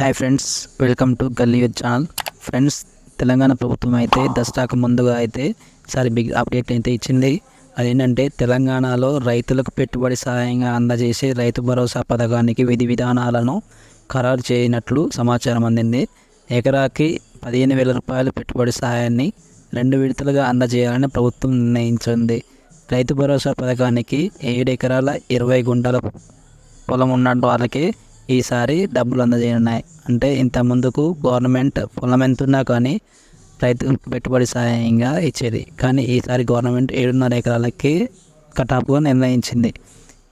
Hi friends welcome to Galli youth channel friends Telangana ప్రభుత్వం అయితే దసరాకు ముందుగా అయితే సారి బిగ్ అప్డేట్ అయితే ఇచ్చింది. అదేంటంటే తెలంగాణలో రైతులకు పెట్టుబడి సహాయంగా అందజేసే రైతు భరోసా పథకానికి విధి విధానాలను ఖరారు చేయనట్లు సమాచారం అందింది. ఎకరాకి పదిహేను వేల రూపాయల పెట్టుబడి సహాయాన్ని రెండు విడతలుగా అందజేయాలని ప్రభుత్వం నిర్ణయించింది. రైతు భరోసా పథకానికి ఏడు ఎకరాల ఇరవై గుంటల పొలం ఉన్న వాళ్ళకి ఈసారి డబ్బులు అందజేయనున్నాయి. అంటే ఇంత ముందుకు గవర్నమెంట్ పొలం ఎంత ఉన్నా కానీ రైతు పెట్టుబడి సహాయంగా ఇచ్చేది. కానీ ఈసారి గవర్నమెంట్ ఏడున్నర ఎకరాలకి కటాపుగా నిర్ణయించింది.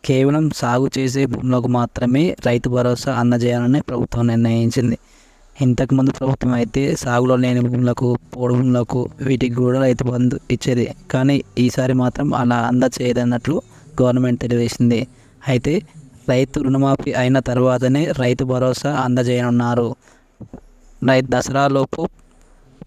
కేవలం సాగు చేసే భూములకు మాత్రమే రైతు భరోసా అందజేయాలని ప్రభుత్వం నిర్ణయించింది. ఇంతకుముందు ప్రభుత్వం అయితే సాగులో లేని భూములకు పోడు భూములకు వీటికి కూడా రైతు బంధు ఇచ్చేది. కానీ ఈసారి మాత్రం అలా అందచేయదన్నట్లు గవర్నమెంట్ తెలియజేసింది. అయితే రైతు రుణమాఫీ అయిన తర్వాతనే రైతు భరోసా అందజేయనున్నారు. రైతు దసరాలోపు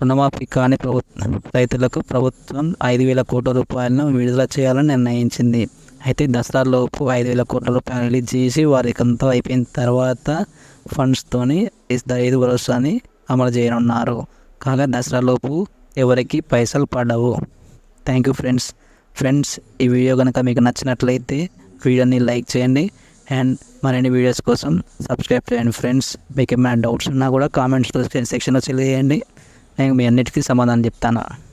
రుణమాఫీ కాని ప్రభుత్వం రైతులకు ప్రభుత్వం ఐదు వేల కోట్ల రూపాయలను విడుదల చేయాలని నిర్ణయించింది. అయితే దసరాలోపు ఐదు వేల కోట్ల రూపాయలు రిలీజ్ చేసి వారికి అంతా అయిపోయిన తర్వాత ఫండ్స్తోని ఐదు భరోసాని అమలు చేయనున్నారు. కాగా దసరాలోపు ఎవరికి పైసలు పడవు. Thank you friends. ఫ్రెండ్స్ ఈ వీడియో కనుక మీకు నచ్చినట్లయితే వీడియోని లైక్ చేయండి. అండ్ మరిన్ని వీడియోస్ కోసం సబ్స్క్రైబ్ చేయండి ఫ్రెండ్స్. మీకు ఏమైనా డౌట్స్ ఉన్నా కూడా కామెంట్స్ సెక్షన్లో తెలియజేయండి. నేను మీ అన్నిటికీ సమాధానం చెప్తాను.